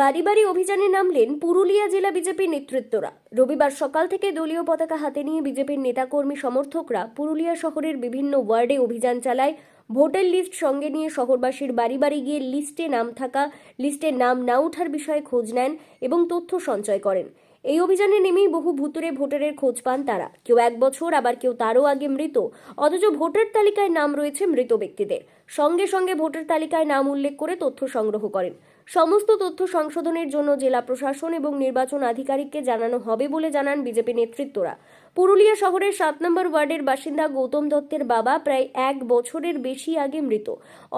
বাড়ি বাড়ি অভিযানে নামলেন পুরুলিয়া জেলা বিজেপির নেতৃত্বরা। রবিবার সকাল থেকে দলীয় পতাকা হাতে নিয়ে বিজেপির নেতাকর্মী সমর্থকরা পুরুলিয়া শহরের বিভিন্ন ওয়ার্ডে অভিযান চালায়। ভোটের লিস্ট সঙ্গে নিয়ে শহরবাসীর বাড়ি বাড়ি গিয়ে লিস্টে নাম থাকা, লিস্টে নাম না ওঠার বিষয়ে খোঁজ নেন এবং তথ্য সঞ্চয় করেন। এই অভিযানে নেমেই বহু ভুতুরে ভোটারের খোঁজ পান তারা। কেউ এক বছর, আবার কেউ তারও আগে মৃত। অথচ ভোটার তালিকায় নাম রয়েছে মৃত ব্যক্তিদের। সঙ্গে সঙ্গে ভোটার তালিকায় নাম উল্লেখ করে তথ্য সংগ্রহ করেন। সমস্ত তথ্য সংশোধনের জন্য জেলা প্রশাসন এবং নির্বাচন আধিকারিককে জানানো হবে বলে জানান বিজেপি নেতৃত্বরা। পুরুলিয়া শহরের সাত নম্বর ওয়ার্ডের বাসিন্দা গৌতম দত্তের বাবা প্রায় এক বছরের বেশি আগে মৃত।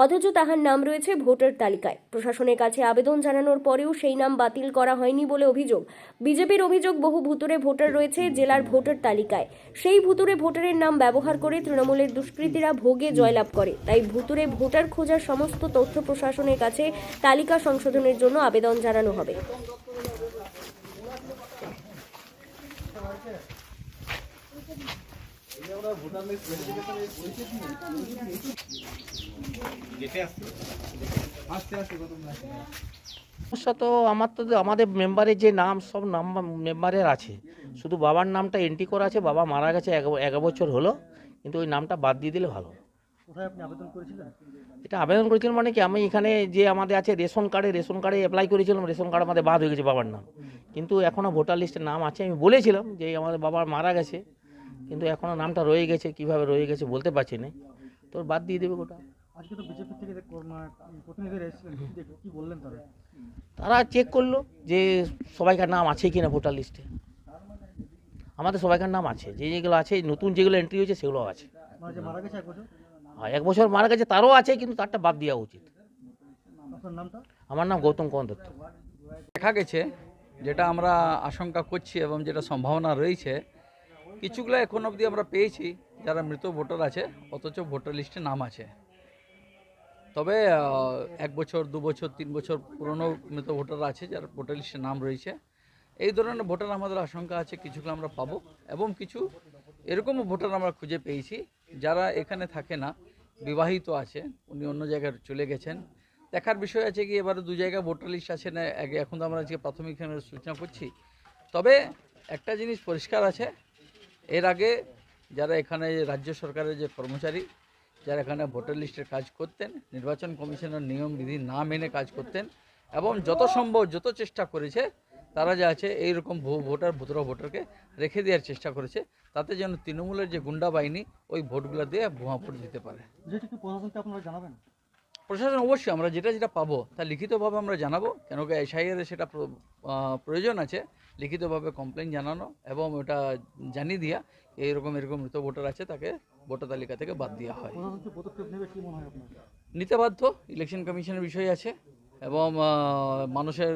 অথচ তাহার নাম রয়েছে ভোটার তালিকায়। প্রশাসনের কাছে আবেদন জানানোর পরেও সেই নাম বাতিল করা হয়নি বলে অভিযোগ। বিজেপির অভিযোগ, বহু ভুতুরে ভোটার রয়েছে জেলার ভোটার তালিকায়। সেই ভুতুরে ভোটারের নাম ব্যবহার করে তৃণমূলের দুষ্কৃতীরা ভোগে জয়লাভ করে। তাই ভুতুরে ভোটার খোঁজার সমস্ত তথ্য প্রশাসনের কাছে তালিকা সংশোধনের জন্য আবেদন জানানো হবে। সমস্যা তো আমার তো আমাদের মেম্বারের যে নাম সব নাম মেম্বারের আছে। শুধু বাবার নামটা এন্ট্রি করা আছে বাবা মারা গেছে এক বছর হলো কিন্তু ওই নামটা বাদ দিয়ে দিলে ভালো। কোথায় আপনি আবেদন করেছিলেন? এটা আবেদন করেছিলাম মানে কি আমি এখানে যে আমাদের আছে রেশন কার্ডে রেশন কার্ডে অ্যাপ্লাই করেছিলাম রেশন কার্ড আমাদের বাদ হয়ে গেছে বাবার নাম। কিন্তু এখনও ভোটার লিস্টে নাম আছে আমি বলেছিলাম যে আমাদের বাবার মারা গেছে। কিন্তু এখনও নামটা রয়ে গেছে কীভাবে রয়ে গেছে বলতে পারছি না। তো বাদ দিয়ে দেবে গোটা। আজকে তো বিজেপি থেকে যে প্রতিনিধিরা এসেছিলেন কি বললেন তারা? তারা চেক করল যে সবাইকার নাম আছে কি না ভোটার লিস্টে আমাদের সবাইকার নাম আছে যে যেগুলো আছে নতুন যেগুলো এন্ট্রি হয়েছে সেগুলো আছে। মানে যে মারা গেছে এক বছর? মারা গেছে তারও আছে কিন্তু তারটা বাদ দেওয়া উচিত। আমার নাম গৌতম কুমার দত্ত। দেখা গেছে যেটা আমরা আশঙ্কা করছি এবং যেটা সম্ভাবনা রয়েছে কিছুগুলো এখন অবধি আমরা পেয়েছি, যারা মৃত ভোটার আছে, অথচ ভোটার লিস্টে নাম আছে। তবে এক বছর, দু বছর, তিন বছর পুরনো মৃত ভোটার আছে, যার ভোটার লিস্টে নাম রয়েছে। এই ধরনের ভোটার আমাদের আশঙ্কা আছে, কিছুগুলো আমরা পাবো এবং কিছু এরকমও ভোটার আমরা খুঁজে পেয়েছি, যারা এখানে থাকে না, বিবাহিত আছে, উনি অন্য জায়গায় চলে গেছেন। দেখার বিষয় আছে কি, এবারে দু জায়গায় ভোটার লিস্ট আছে না এখন তো আমরা আজকে প্রাথমিক সূচনা করছি। তবে একটা জিনিস পরিষ্কার আছে এর আগে যারা এখানে রাজ্য সরকারের যে কর্মচারী, যারা এখানে ভোটার লিস্টের কাজ করতেন, নির্বাচন কমিশনের নিয়ম বিধি না মেনে কাজ করতেন এবং যত সম্ভব যত চেষ্টা করেছে, তারা যা আছে এইরকম ভো- ভোটার ভুতরা ভোটারকে রেখে দেওয়ার চেষ্টা করেছে, তাতে যেন তৃণমূলের যে গুন্ডা বাহিনী ওই ভোটগুলো দিয়ে ভুয়া ভোট দিতে পারে। আপনারা জানাবেন? প্রশাসন অবশ্যই আমরা যেটা যেটা পাবো তা লিখিতভাবে আমরা জানাব কেন কি এসআইয়ের সেটা প্রয়োজন আছে। লিখিতভাবে কমপ্লেন জানানো এবং ওটা জানিয়ে দিয়া এইরকম এরকম মৃত ভোটার আছে তাকে ভোটার তালিকা থেকে বাদ দেওয়া হয়। নিতে বাধ্য। ইলেকশন কমিশনের বিষয় আছে এবং মানুষের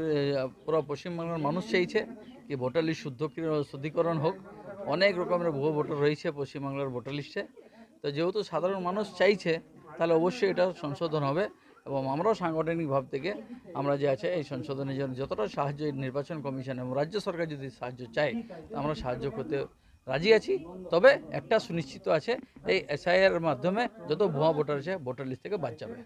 পুরো পশ্চিমবাংলার মানুষ চাইছে কি ভোটার লিস্ট শুদ্ধ শুদ্ধিকরণ হোক। অনেক রকমের ভুয়ো ভোটার রয়েছে পশ্চিমবাংলার ভোটার লিস্টে। তো যেহেতু সাধারণ মানুষ চাইছে তাহলে অবশ্যই এটা সংশোধন হবে এবং আমরাও সাংগঠনিক ভাব থেকে আমরা যে আছে এই সংশোধনের জন্য যতটা সাহায্য নির্বাচন কমিশন এবং রাজ্য সরকার যদি সাহায্য চায় আমরা সাহায্য করতে রাজি আছি। তবে একটা সুনিশ্চিত আছে, এই এসআইআর মাধ্যমে যত ভুয়া ভোটার আছে, ভোটার লিস্ট থেকে বাদ যাবে।